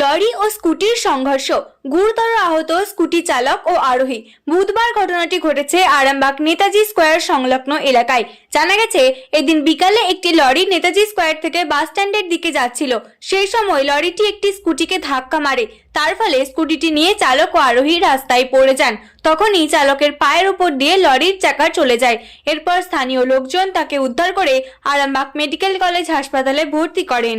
Lorry ও স্কুটির সংঘর্ষ। গুরুতর আহত স্কুটি চালক ও আরোহী। বুধবার ঘটনাটি ঘটেছে আরামবাগ নেতাজি স্কোয়ার সংলগ্ন এলাকায়। জানা গেছে, এদিন বিকালে একটি লরি নেতাজি স্কোয়ার থেকে বাস স্ট্যান্ডের দিকে যাচ্ছিল। সেই সময় লরিটি একটি স্কুটিকে ধাক্কা মারে। তার ফলে স্কুটিটি নিয়ে চালক ও আরোহী রাস্তায় পড়ে যান। তখনই চালকের পায়ের উপর দিয়ে লরির চাকা চলে যায়। এরপর স্থানীয় লোকজন তাকে উদ্ধার করে আরামবাগ মেডিকেল কলেজ হাসপাতালে ভর্তি করেন।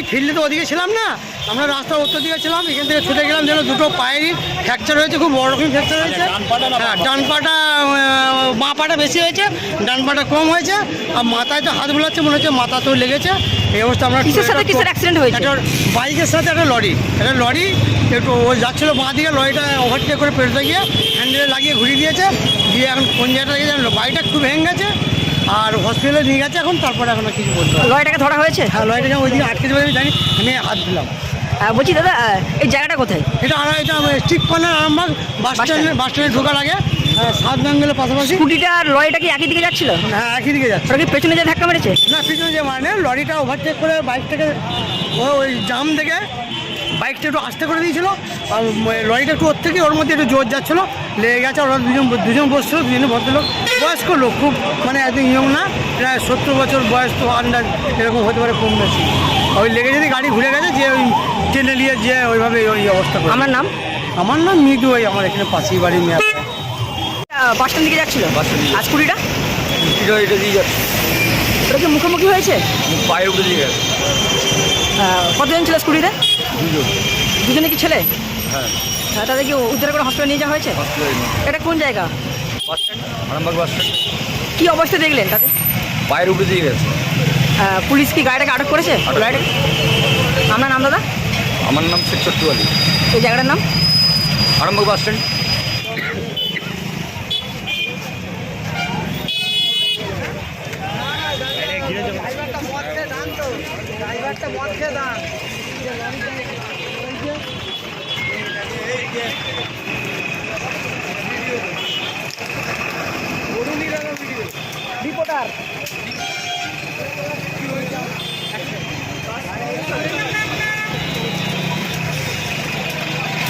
ওই ফিল্ডে তো ওদিকে ছিলাম না আমরা রাস্তার উত্তর দিকে ছিলাম এখান থেকে ছুটে গেলাম যেন দুটো পায়েরই ফ্র্যাকচার হয়েছে খুব বড় রকম ফ্র্যাকচার হয়েছে। হ্যাঁ ডান পাটা বাঁ পাটা বেশি হয়েছে ডান পাটা কম হয়েছে আর মাথায় তো হাত বোলাচ্ছে মনে হচ্ছে মাথা তো লেগেছে। এই অবস্থা আমরা? একটা বাইকের সাথে একটা লরি একটা লরি একটু ও যাচ্ছিল বাঁ দিকে লরিটা ওভারটেক করে পেরোতে গিয়ে হ্যান্ডেলে লাগিয়ে ঘুরিয়ে দিয়েছে দিয়ে এখন কোন জায়গাটা গিয়ে জানলো? বাইকটা একটু ভেঙে গেছে আর হসপিটালে নিয়ে গেছে এখন তারপরে এখন আর কিছু বলতে পারব না। লরিটাকে ধরা হয়েছে? হ্যাঁ লরিটাকে ওইদিকে আটকে দেবে আমি জানি আমি হাত দিলাম আহ, বলছি দাদা আহ, এই জায়গাটা কোথায়? এটা আর এটা স্টিক কর্নার আরামবাগ বাস স্ট্যান্ডে বাস স্ট্যান্ডে ঢোকার আগে হ্যাঁ, সাত বেঙ্গলের পাশাপাশি। স্কুটিটা আর লরিটা কি একই দিকে যাচ্ছিল? হ্যাঁ একই দিকে যাচ্ছে। ওটা কি পেছনে যে ধাক্কা মেরেছে? না পিছনে যে মানে লরিটা ওভারটেক করে বাইকটাকে ও ওই জাম থেকে বাইকটা একটু আস্তে করে দিয়েছিল। আর লরিটা একটু ওর থেকে ওর মধ্যে একটু জোর যাচ্ছিল। লেগে গেছে ওরা দুজন দুজন বসছিল দুজনে ভদ্রলোক। বয়স্ক লোক খুব মানে একদম ইয়ং না প্রায় সত্তর বছর বয়স তো আন্ডার এরকম হতে পারে কম বেশি। ওই লেগে যদি গাড়ি ঘুরে গেছে যে ওই টেনে নিয়ে যে ওইভাবে ওই অবস্থা আমার নাম? আমার নাম মৃদু ওই আমার এখানে পাশেই বাড়ি মেয়ে আহ, বাস স্ট্যান্ড দিকে যাচ্ছিল? আর স্কুটিটা এটা এটা দিয়ে যাচ্ছে। ওটা কি মুখোমুখি হয়েছে? পায়ের উপরে দিয়ে গেছে। কতজন ছিল স্কুটিতে দুজন। দুজনে কি ছেলে? হ্যাঁ। হ্যাঁ তাদের কি উদ্ধার করে হসপিটালে নিয়ে যাওয়া হয়েছে? হসপিটালে নিয়ে। এটা কোন জায়গা? Bus stand Arambagh bus stand. কি অবস্থা দেখলেন তাতে? পায়ের উপরে দিয়ে গেছে। পুলিশ কি গাড়িটাকে আটক করেছে? লরিটাকে আপনার নাম দাদা? আমার নাম শেখ চট্টু আলী এই জায়গাটার নাম? Arambagh bus stand. Yeah.